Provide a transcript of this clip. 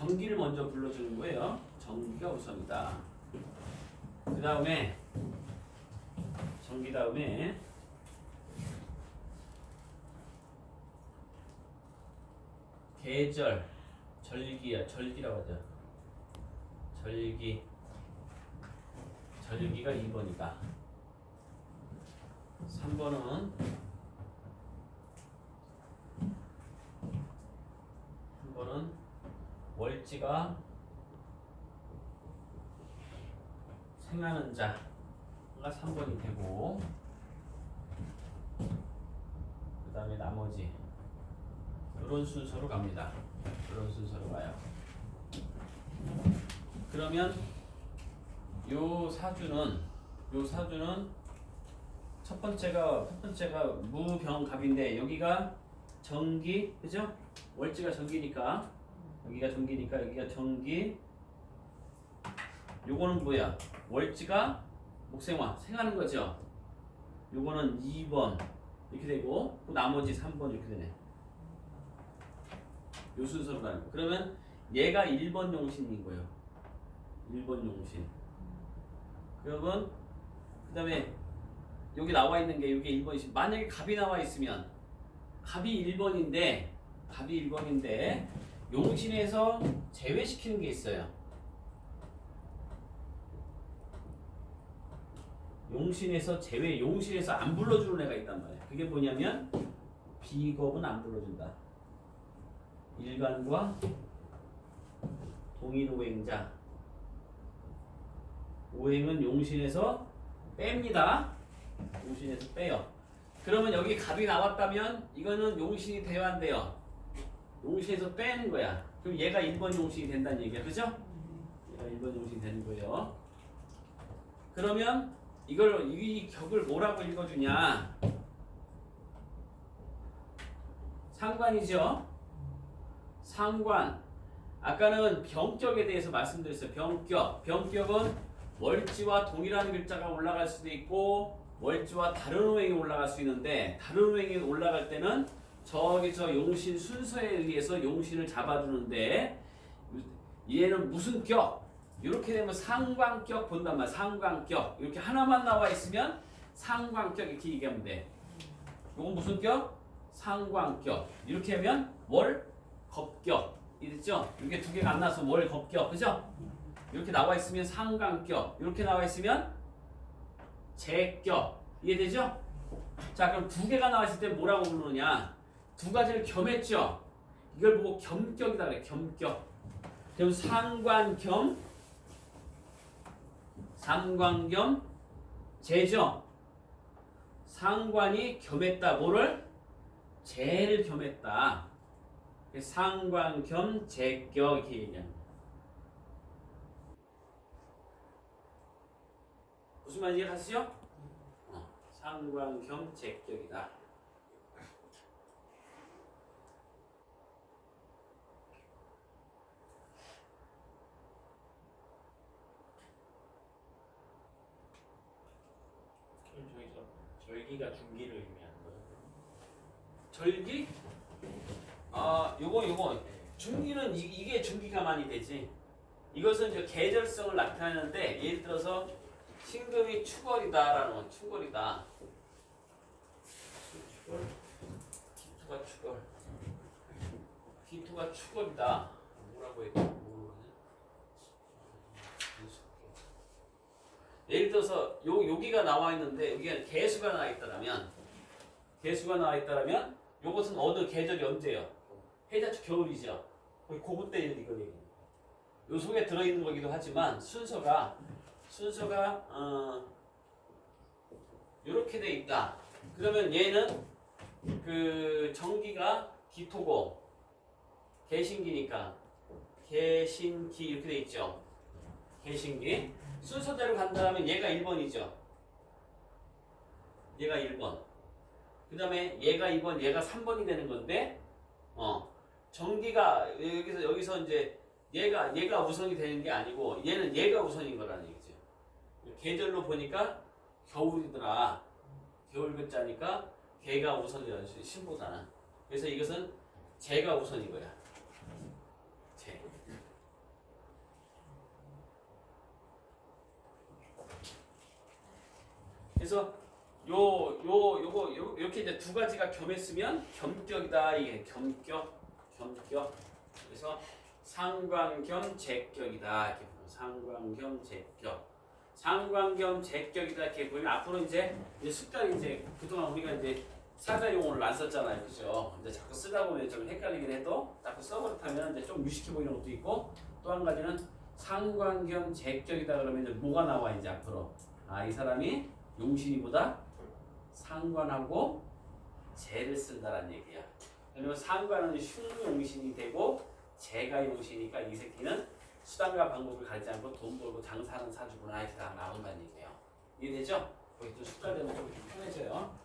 전기를 먼저 불러주는 거예요. 전기가 우선이다. 그 다음에 전기 다음에 계절 절기야 절기라고 하죠. 절기 절기가 2번이다. 3번은 3번은 월지가 생하는 자가 3번이 되고 그 다음에 나머지 이런 순서로 갑니다. 이런 순서로 가요. 그러면 요 사주는 요 사주는 첫 번째가 첫 번째가 무병갑인데 여기가 정기 그죠? 월지가 정기니까 여기가 정기니까 여기가 정기 요거는 뭐야? 월지가 목생화 생하는 거죠. 요거는 2번 이렇게 되고 또 나머지 3번 이렇게 되네. 요 순서로 가는 거. 그러면 얘가 1번 용신인 거예요. 1번 용신. 그러면 그다음에 여기 나와 있는 게 이게 1번이시. 만약에 갑이 나와 있으면 갑이 1번인데 갑이 1번인데 용신에서 제외시키는 게 있어요. 용신에서 제외, 용신에서 안 불러주는 애가 있단 말이야. 그게 뭐냐면 비겁은 안 불러준다. 일간과 동일 오행자. 오행은 용신에서 뺍니다. 용신에서 빼요. 그러면 여기 갑이 나왔다면 이거는 용신이 돼야 한대요. 용신에서 빼는 거야. 그럼 얘가 1번 용신이 된다는 얘기야. 그죠? 얘가 1번 용신이 되는 거예요. 그러면 이걸 이 격을 뭐라고 읽어주냐? 상관이죠. 상관. 아까는 병격에 대해서 말씀드렸어요. 병격. 병격은 월지와 동일한 글자가 올라갈 수도 있고 월지와 다른 오행이 올라갈 수 있는데 다른 오행이 올라갈 때는 저기 저 용신 순서에 의해서 용신을 잡아주는데 얘는 무슨 격? 이렇게 되면 상관격 본단 말이야. 상관격. 이렇게 하나만 나와 있으면 상관격 이렇게 얘기하면 돼. 이건 무슨 격? 상관격. 이렇게 하면 월 겁격. 이랬죠? 이게 두 개가 안 나서 월 겁격. 그죠? 이렇게 나와 있으면 상관격. 이렇게 나와 있으면 제격. 이해되죠? 자, 그럼 두 개가 나왔을 때 뭐라고 부르느냐? 두 가지를 겸했죠? 이걸 보고 겸격이다 그래. 겸격. 그럼 상관 겸 상관겸 제죠. 상관이 겸했다. 뭐를? 제를 겸했다. 상관겸 제격 이렇게 얘기합니다. 무슨 말인지 가시죠? 어, 상관겸 제격이다. 그럼 저기서 절기가 중기를 의미하는 거예요. 절기? 아, 요거 요거 중기는 이, 이게 중기가 많이 되지. 이것은 이제 계절성을 나타내는데 예를 들어서 신금이 추걸이다라는 건 추걸이다. 추걸, 기토가 추걸, 기토가 추걸이다. 뭐라고 해야 돼? 뭐라고 하냐? 예를 들어서 요 여기가 나와 있는데 여기가 개수가 나와 있다라면 개수가 나와 있다라면 요것은 어느 계절이 언제요? 해자축 겨울이죠. 거의 고구 때 이걸 얘기해요. 요 속에 들어있는 거기도 하지만 순서가 순서가 어 요렇게 돼 있다. 그러면 얘는 그 정기가 기토고 개신기니까 개신기 이렇게 돼 있죠. 개신기 순서대로 간다면 얘가 1번이죠. 얘가 1번. 그 다음에 얘가 2번, 얘가 3번이 되는 건데, 어, 정기가 여기서, 여기서 이제 얘가, 얘가 우선이 되는 게 아니고, 얘는 얘가 우선인 거라는 얘기죠. 계절로 보니까 겨울이더라. 겨울 글자니까 개가 우선이라는 신보다는. 그래서 이것은 제가 우선인 거야. 제. 그래서 요 요 요거 요, 이렇게 이제 두 가지가 겸했으면 겸격이다 이게. 겸격 겸격. 그래서 상관겸 제격이다 이렇게 보면. 상관겸 제격. 상관겸 제격이다 이렇게 보면 앞으로 이제 이제 숙달이 이제 그동안 우리가 이제 사자 용어를 안 썼잖아요. 그죠? 이제 자꾸 쓰다 보면 좀 헷갈리긴 해도 자꾸 써버릇하면 이제 좀 유식해 보이는 것도 있고 또 한 가지는 상관겸 제격이다 그러면 이제 뭐가 나와 이제 앞으로? 아 이 사람이 용신이보다 상관하고 재를 쓴다는 얘기야. 왜냐면 상관은 흉용신이 되고 재가 용신이니까 이 새끼는 수단과 방법을 가리지 않고 돈 벌고 장사하는 사주구나 이렇게 다 나온다는 얘기예요. 이해되죠? 거기 또 숙달되면 좀 편해져요.